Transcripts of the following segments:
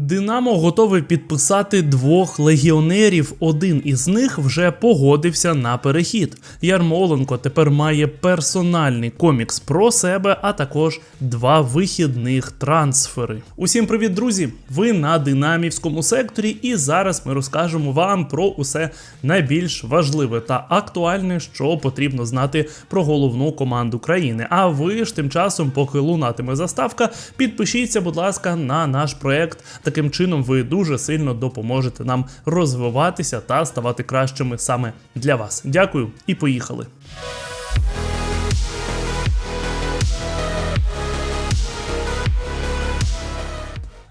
Динамо готовий підписати двох легіонерів. Один із них вже погодився на перехід. Ярмоленко тепер має персональний комікс про себе, а також два вихідних трансфери. Усім привіт, друзі! Ви на динамівському секторі, і зараз ми розкажемо вам про усе найбільш важливе та актуальне, що потрібно знати про головну команду країни. А ви ж тим часом, поки лунатиме заставка, підпишіться, будь ласка, на наш проект. Таким чином, ви дуже сильно допоможете нам розвиватися та ставати кращими саме для вас. Дякую і поїхали.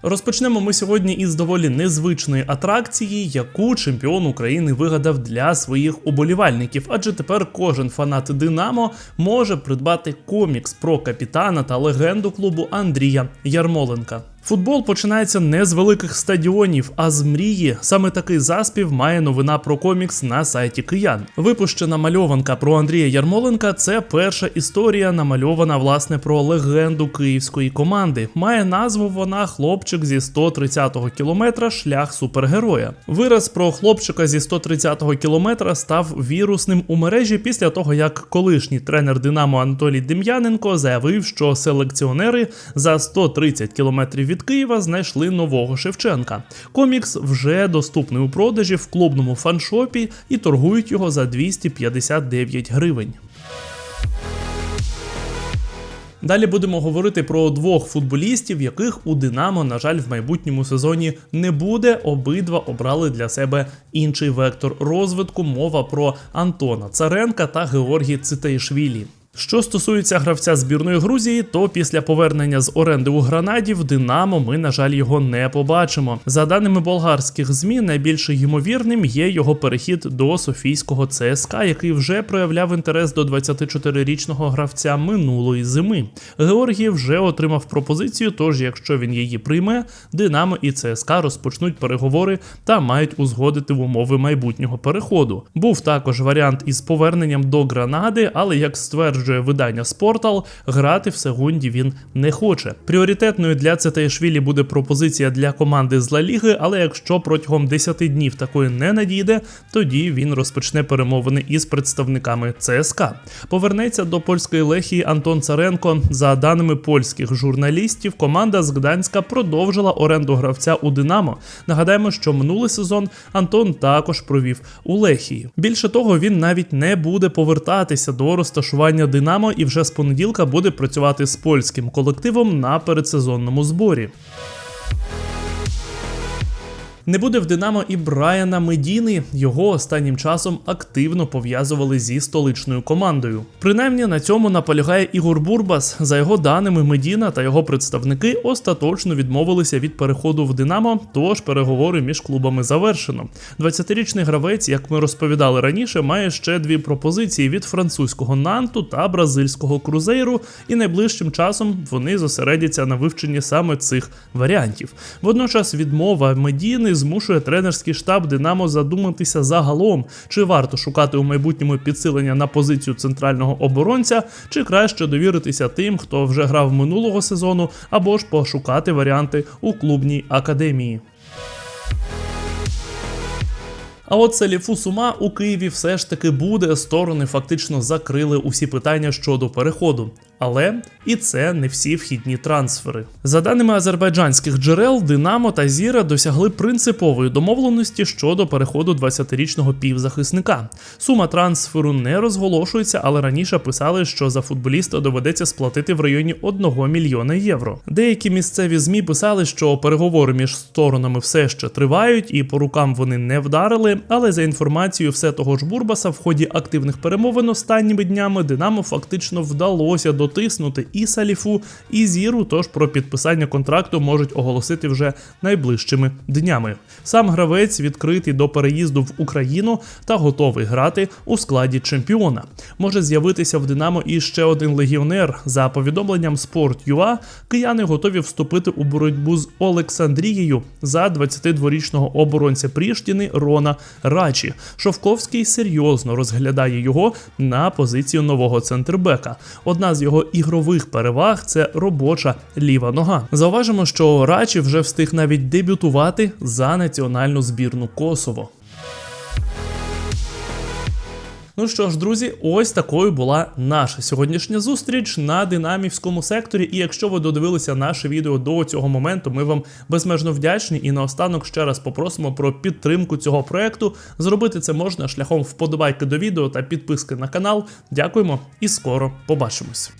Розпочнемо ми сьогодні із доволі незвичної атракції, яку чемпіон України вигадав для своїх уболівальників. Адже тепер кожен фанат Динамо може придбати комікс про капітана та легенду клубу Андрія Ярмоленка. Футбол починається не з великих стадіонів, а з мрії. Саме такий заспів має новина про комікс на сайті Киян. Випущена мальованка про Андрія Ярмоленка це перша історія, намальована власне про легенду київської команди. Має назву вона Хлопчик зі 130-го кілометра шлях супергероя. Вираз про хлопчика зі 130-го кілометра став вірусним у мережі після того, як колишній тренер Динамо Анатолій Дем'яненко заявив, що селекціонери за 130 кілометрів від Києва знайшли нового Шевченка. Комікс вже доступний у продажі в клубному фаншопі і торгують його за 259 гривень. Далі будемо говорити про двох футболістів, яких у Динамо, на жаль, в майбутньому сезоні не буде. Обидва обрали для себе інший вектор розвитку. Мова про Антона Царенка та Георгій Цитаїшвілі. Що стосується гравця збірної Грузії, то після повернення з оренди у Гранаді в Динамо ми, на жаль, його не побачимо. За даними болгарських змі, найбільш ймовірним є його перехід до Софійського ЦСКА, який вже проявляв інтерес до 24-річного гравця минулої зими. Георгій вже отримав пропозицію. Тож, якщо він її прийме, Динамо і ЦСКА розпочнуть переговори та мають узгодити в умови майбутнього переходу. Був також варіант із поверненням до Гранади, але як стверджує стверджує видання Спортал, грати в Сегунді він не хоче. Пріоритетною для Цетаєшвілі буде пропозиція для команди з Ла Ліги, але якщо протягом 10 днів такої не надійде, тоді він розпочне перемовини із представниками ЦСКА. Повернеться до польської лехії Антон Царенко. За даними польських журналістів, команда з Гданська продовжила оренду гравця у Динамо. Нагадаємо, що минулий сезон Антон також провів у Лехії. Більше того, він навіть не буде повертатися до розташування Динамо і вже з понеділка буде працювати з польським колективом на передсезонному зборі. Не буде в Динамо і Брайана Медіни. Його останнім часом активно пов'язували зі столичною командою. Принаймні на цьому наполягає Ігор Бурбас. За його даними, Медіна та його представники остаточно відмовилися від переходу в Динамо. Тож переговори між клубами завершено. 20-річний гравець, як ми розповідали раніше, має ще дві пропозиції від французького Нанту та бразильського крузейру, і найближчим часом вони зосередяться на вивченні саме цих варіантів. Водночас відмова Медіни змушує тренерський штаб Динамо задуматися загалом, чи варто шукати у майбутньому підсилення на позицію центрального оборонця, чи краще довіритися тим, хто вже грав минулого сезону, або ж пошукати варіанти у клубній академії. А от Саліфу Сума у Києві все ж таки буде. Сторони фактично закрили усі питання щодо переходу. Але і це не всі вхідні трансфери. За даними азербайджанських джерел, Динамо та Зіра досягли принципової домовленості щодо переходу 20-річного півзахисника. Сума трансферу не розголошується, але раніше писали, що за футболіста доведеться сплатити в районі 1 мільйона євро. Деякі місцеві змі писали, що переговори між сторонами все ще тривають, і по рукам вони не вдарили. Але за інформацією все того ж Бурбаса, в ході активних перемовин останніми днями Динамо фактично вдалося до дотиснути і Саліфу, і Зіру. Тож про підписання контракту можуть оголосити вже найближчими днями. Сам гравець відкритий до переїзду в Україну та готовий грати у складі чемпіона. Може з'явитися в Динамо і ще один легіонер. За повідомленням Sport.ua, кияни готові вступити у боротьбу з Олександрією за 22-річного оборонця Пріштіни Рона Рачі. Шовковський серйозно розглядає його на позицію нового центрбека. Одна з його його ігрових переваг це робоча ліва нога. Зауважимо, що Рачі вже встиг навіть дебютувати за національну збірну Косово. Ну що ж, друзі, ось такою була наша сьогоднішня зустріч на динамівському секторі. І якщо ви додивилися наше відео до цього моменту, ми вам безмежно вдячні. І наостанок ще раз попросимо про підтримку цього проекту. Зробити це можна шляхом вподобайки до відео та підписки на канал. Дякуємо і скоро побачимось.